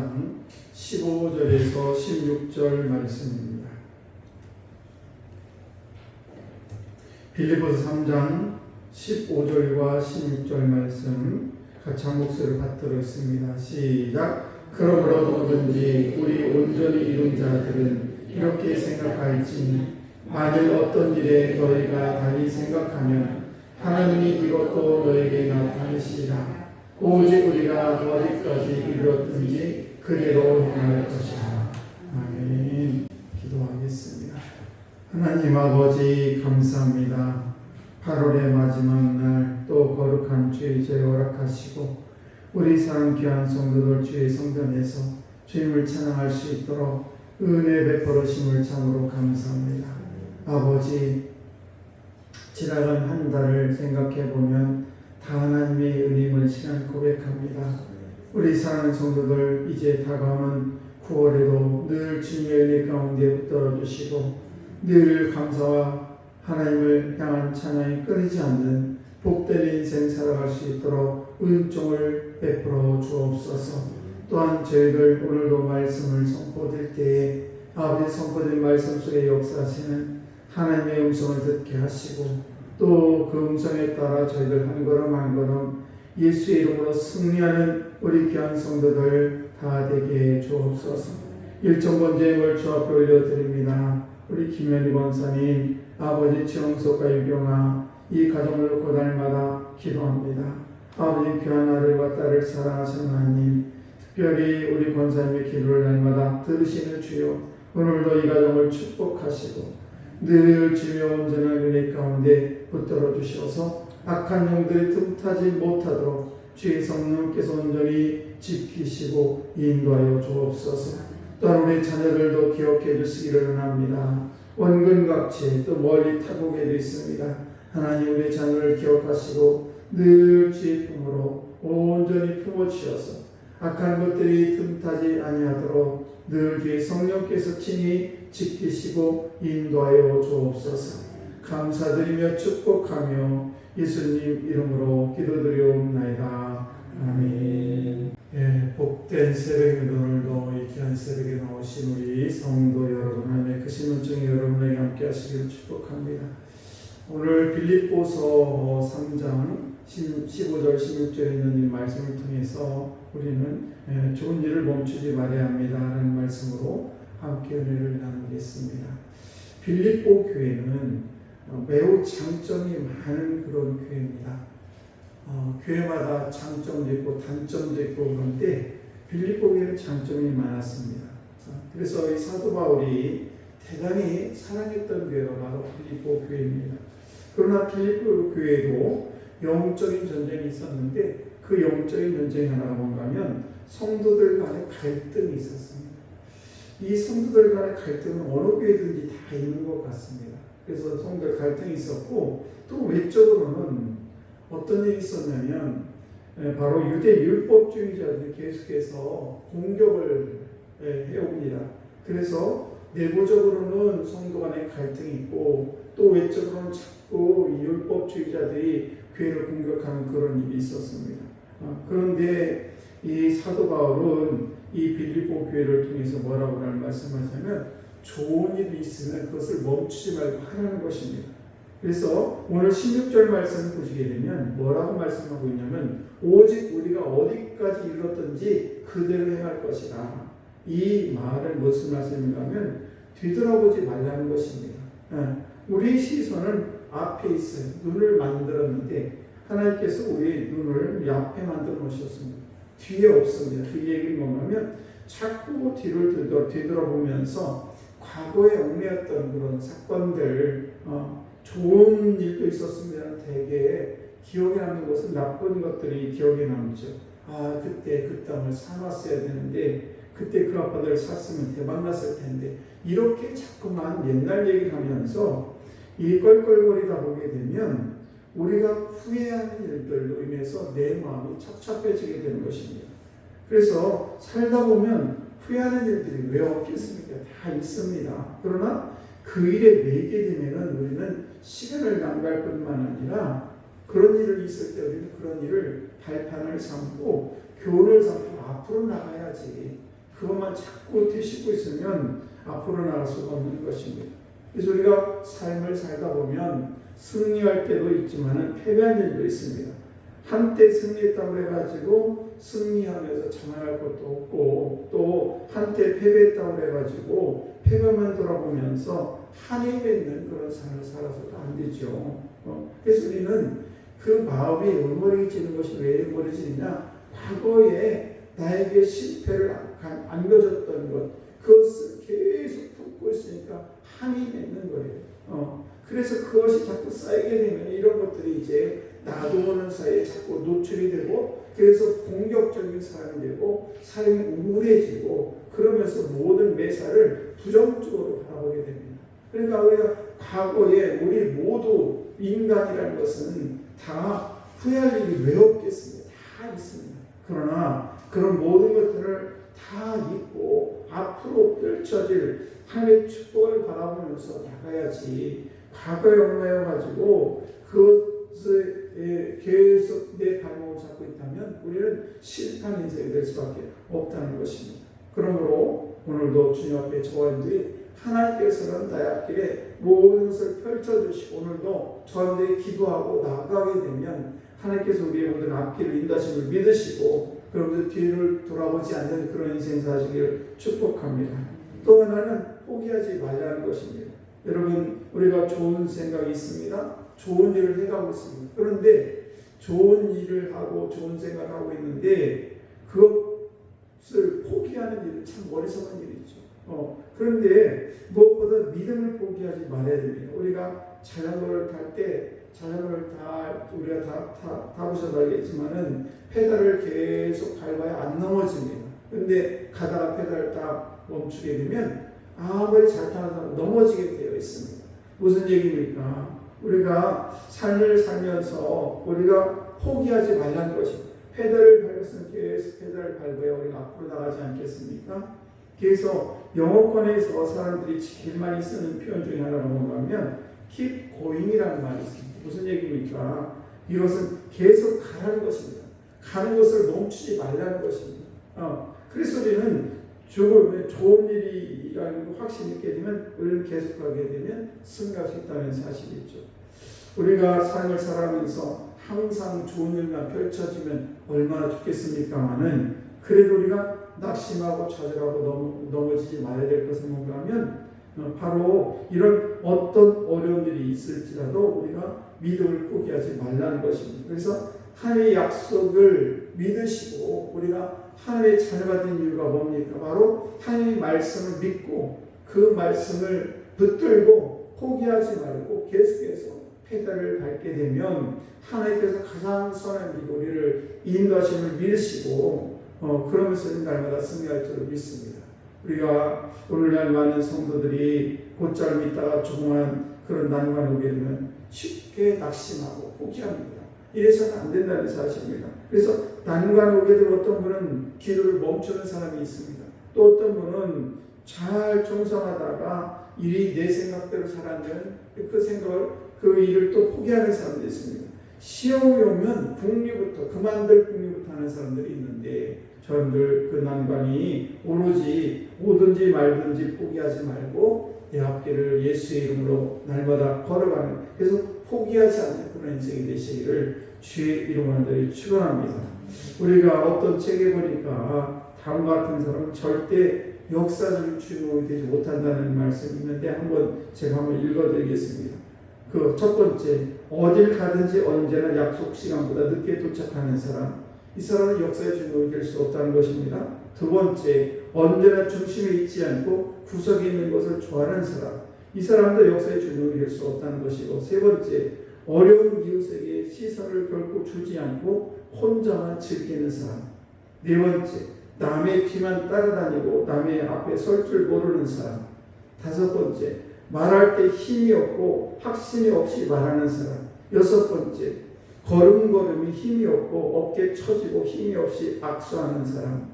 15장 15절에서 16절 말씀입니다. 빌리포스 3장 15절과 16절 말씀 같이 한 목소리를 받들어 있습니다. 시작! 그러므로 누구든지 우리 온전히 이룬 자들은 이렇게 생각할지니 만일 어떤 일에 너희가 달리 생각하면 하나님이 이것도 너에게 나타내시리라. 오직 우리가 어디까지 이뤘든지 그대로 행할 것이라. 아멘. 기도하겠습니다. 하나님 아버지 감사합니다. 8월의 마지막 날 또 거룩한 주의 제 허락하시고 우리 사랑 귀한 성도들 주의 성전에서 주님을 찬양할 수 있도록 은혜 베풀으심을 참으로 감사합니다. 아버지 지나간 한 달을 생각해 보면 다 하나님의 은임을 시간 고백합니다. 우리 사랑하는 성도들 이제 다가오는 9월에도 늘 주님의 은혜 가운데 붙들어 주시고 늘 감사와 하나님을 향한 찬양이 끊이지 않는 복된 인생 살아갈 수 있도록 은총을 베풀어 주옵소서. 또한 저희들 오늘도 말씀을 선포될 때에 아버지 선포된 말씀 속에 역사하시는 하나님의 음성을 듣게 하시고 또 그 음성에 따라 저희들 한 걸음 한 걸음 예수의 이름으로 승리하는 우리 귀한 성도들 다 되게 해 주옵소서. 일천 번째 주 앞에 올려드립니다. 우리 김현희 권사님, 아버지 최영석과 유경아 이 가정을 놓고 날마다 기도합니다. 아버지 귀한 아들과 딸을 사랑하시는 하나님, 특별히 우리 권사님의 기도를 날마다 들으시는 주여 오늘도 이 가정을 축복하시고 늘 주여 온전한 은혜 가운데 붙들어 주셔서 악한 영들이 틈타지 못하도록 주의 성령께서 온전히 지키시고 인도하여 주옵소서. 또한 우리 자녀들도 기억해 주시기를 원합니다. 원근각체 또 멀리 타국에도 있습니다. 하나님 우리 자녀를 기억하시고 늘 주의 품으로 온전히 품어주셔서 악한 것들이 틈타지 아니하도록 늘 주의 성령께서 친히 지키시고 인도하여 주옵소서. 감사드리며 축복하며 예수님 이름으로 기도드리옵나이다. 아멘. 예, 복된 새벽에 오늘도 이 귀한 새벽에 나오신 우리 성도 여러분, 하나님의 크신 은총이 여러분에게 함께 하시기를 축복합니다. 오늘 빌립보서 3장 15절 16절에 있는 이 말씀을 통해서 우리는 예, 좋은 일을 멈추지 말아야 합니다 라는 말씀으로 함께 은혜를 나누겠습니다. 빌립보 교회는 어, 매우 장점이 많은 그런 교회입니다. 어, 교회마다 장점도 있고 단점도 있고 그런데 빌립보 교회는 장점이 많았습니다. 어, 그래서 이 사도 바울이 대단히 사랑했던 교회가 바로 빌립보 교회입니다. 그러나 빌립보 교회도 영적인 전쟁이 있었는데 그 영적인 전쟁 하나가 뭔가 하면 성도들 간의 갈등이 있었습니다. 이 성도들 간의 갈등은 어느 교회든지 다 있는 것 같습니다. 그래서 성도들 갈등이 있었고 또 외적으로는 어떤 일이 있었냐면 에, 바로 유대 율법주의자들이 계속해서 공격을 에, 해옵니다. 그래서 내부적으로는 성도 간의 갈등이 있고 또또 외적으로는 자꾸 이 율법주의자들이 교회를 공격하는 그런 일이 있었습니다. 어, 그런데 이 사도 바울은 이 빌립보 교회를 통해서 뭐라고 하는 말씀하자면 좋은 일이 있으면 그것을 멈추지 말고 하라는 것입니다. 그래서 오늘 16절 말씀을 보시게 되면 뭐라고 말씀하고 있냐면 오직 우리가 어디까지 이르렀든지 그대로 행할 것이다. 이 말은 무슨 말씀인가 하면 뒤돌아보지 말라는 것입니다. 예, 우리 시선은 앞에 있어요. 눈을 만들었는데 하나님께서 우리 눈을 이 앞에 만들어 놓으셨습니다. 뒤에 없습니다. 그 얘기는 뭐냐면 자꾸 뒤를 뒤돌아, 뒤돌아보면서 과거에 얽매였던 그런 사건들 어, 좋은 일도 있었으면 되게 기억에 남는 것은 나쁜 것들이 기억에 남죠. 아 그때 그 땅을 사놨어야 되는데 그때 그 아빠들 샀으면 대박 났을 텐데 이렇게 자꾸만 옛날 얘기를 하면서 이 껄껄거리다 보게 되면 우리가 후회하는 일들로 인해서 내 마음이 찹찹해지게 되는 것입니다. 그래서 살다 보면 후회하는 일들이 왜 없겠습니까? 다 있습니다. 그러나 그 일에 매게 되면은 우리는 시간을 낭비할 뿐만 아니라 그런 일을 있을 때 우리는 그런 일을 발판을 삼고 교훈을 삼고 앞으로 나가야지. 그것만 자꾸 뒤집고 있으면 앞으로 나갈 수가 없는 것입니다. 그래서 우리가 삶을 살다 보면 승리할 때도 있지만은 패배할 일도 있습니다. 한때 승리했다고 해가지고 승리하면서 자랑할 것도 없고 또 한때 패배했다고 해가지고 패배만 돌아보면서 한이 맺는 그런 삶을 살아서도 안 되죠. 어, 그래서 우리는 그 마음이 응어리지는 것이 왜 응어리지냐? 과거에 나에게 실패를 안- 안겨줬던 것, 그것을 계속 품고 있으니까 한이 맺는 거예요. 어, 그래서 그것이 자꾸 쌓이게 되면 이런 것들이 이제 나도 모르는 사이에 자꾸 노출이 되고 그래서 공격적인 사람이 되고 삶이 우울해지고 그러면서 모든 매사를 부정적으로 바라보게 됩니다. 그러니까 우리가 과거에 우리 모두 인간이라는 것은 다 후회할 일이 왜 없겠습니까? 다 있습니다. 그러나 그런 모든 것들을 다 잊고 앞으로 펼쳐질 하나님의 축복을 바라보면서 나가야지 과거에 얽매여 가지고 그것을 예, 계속 내 발목을 잡고 있다면 우리는 실패한 인생이 될 수밖에 없다는 것입니다. 그러므로 오늘도 주님 앞에 저와 여러분들이 하나님께서는 나의 앞길에 모든 것을 펼쳐주시고 오늘도 저한테 기도하고 나가게 되면 하나님께서 우리의 모든 앞길을 인도하심을 믿으시고 그러면서 뒤를 돌아보지 않는 그런 인생 사시기를 축복합니다. 또 하나는 포기하지 말라는 것입니다. 여러분 우리가 좋은 생각이 있습니다. 좋은 일을 해가고 있습니다. 그런데 좋은 일을 하고 좋은 생각을 하고 있는데 그것을 포기하는 일은 참 어리석은 일이죠. 어, 그런데 무엇보다 믿음을 포기하지 말아야 됩니다. 우리가 자전거를 탈 때 자전거를 다 우리가 다, 다 타보셔서 알겠지만은 페달을 계속 밟아야 안 넘어집니다. 근데 가다가 페달을 딱 멈추게 되면 아무리 잘 타는 사람 넘어지게 되어 있습니다. 무슨 얘기입니까? 우리가 삶을 살면서 우리가 포기하지 말라는 것입니다. 페달을 밟았으면 계속 페달을 밟아야 우리가 앞으로 나가지 않겠습니까? 그래서 영어권에서 사람들이 제일 많이 쓰는 표현 중에 뭔가 하면 keep going이라는 말이 있습니다. 무슨 얘기입니까? 이것은 계속 가라는 것입니다. 가는 것을 멈추지 말라는 것입니다. 어, 그래서 우리는 좋은, 좋은 일이 아니고 확신 있게 되면 우리는 계속 가게 되면 승리할 수 있다는 사실이죠. 우리가 삶을 살아가면서 항상 좋은 일만 펼쳐지면 얼마나 좋겠습니까마는 그래도 우리가 낙심하고 좌절하고 넘, 넘어지지 말아야 될 것은 뭔가 하면 어, 바로 이런 어떤 어려운 일이 있을지라도 우리가 믿음을 포기하지 말라는 것입니다. 그래서 하나님의 약속을 믿으시고 우리가 하나님의 자녀가 된 이유가 뭡니까? 바로 하나님의 말씀을 믿고 그 말씀을 붙들고 포기하지 말고 계속해서 페달을 밟게 되면 하나님께서 가장 선한 길 우리를 인도하심을 믿으시고 어, 그러면서 날마다 승리할 줄 믿습니다. 우리가 오늘날 많은 성도들이 곧잘 믿다가 조용한 그런 난관 오게 되면 쉽게 낙심하고 포기합니다. 이래서는 안 된다는 사실입니다. 그래서 난관 오게 되면 어떤 분은 기도를 멈추는 사람이 있습니다. 또 어떤 분은 잘 충성하다가 일이 내 생각대로 살아면 그 생각을 그 일을 또 포기하는 사람들이 있습니다. 시험이 오면 국리부터 그만둘 국리부터 하는 사람들이 있는데 저분들 그 난관이 오로지 오든지 말든지 포기하지 말고 내 앞길을 예수의 이름으로 날마다 걸어가는 그래서 포기하지 않는 그런 인생이 되시기를 주의 이름으로 늘 축원합니다. 우리가 어떤 책에 보니까 다음과 같은 사람은 절대 역사적인 주인공이 되지 못한다는 말씀이 있는데 한번 제가 한번 읽어드리겠습니다. 그 첫 번째 어딜 가든지 언제나 약속 시간보다 늦게 도착하는 사람 이 사람은 역사의 주인공이 될 수 없다는 것입니다. 두 번째 언제나 중심에 있지 않고 구석에 있는 것을 좋아하는 사람 이 사람도 역사의 주인공이 될 수 없다는 것이고 세 번째 어려운 이웃에게 시선을 결코 주지 않고 혼자만 즐기는 사람. 네 번째 남의 뒤만 따라다니고 남의 앞에 설 줄 모르는 사람. 다섯 번째 말할 때 힘이 없고 확신이 없이 말하는 사람. 여섯 번째 걸음걸음이 힘이 없고 어깨 처지고 힘이 없이 악수하는 사람.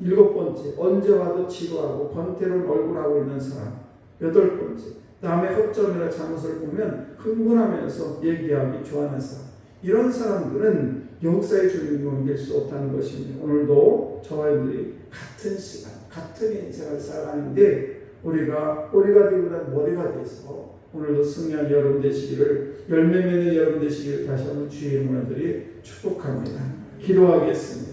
일곱 번째 언제 와도 지루하고 권태로운 얼굴하고 있는 사람 여덟 번째 남의 허점이나 잘못을 보면 흥분하면서 얘기하기 좋아하는 사람 이런 사람들은 역사의 주인공이 될 수 없다는 것입니다. 오늘도 저와 여러분들이 같은 시간, 같은 인생을 살아가는데 우리가 꼬리가 되기보다 머리가 돼서 오늘도 승리한 여러분 되시기를 열매 맺는 여러분 되시기를 다시 한번 주의 문화들이 축복합니다. 기도하겠습니다.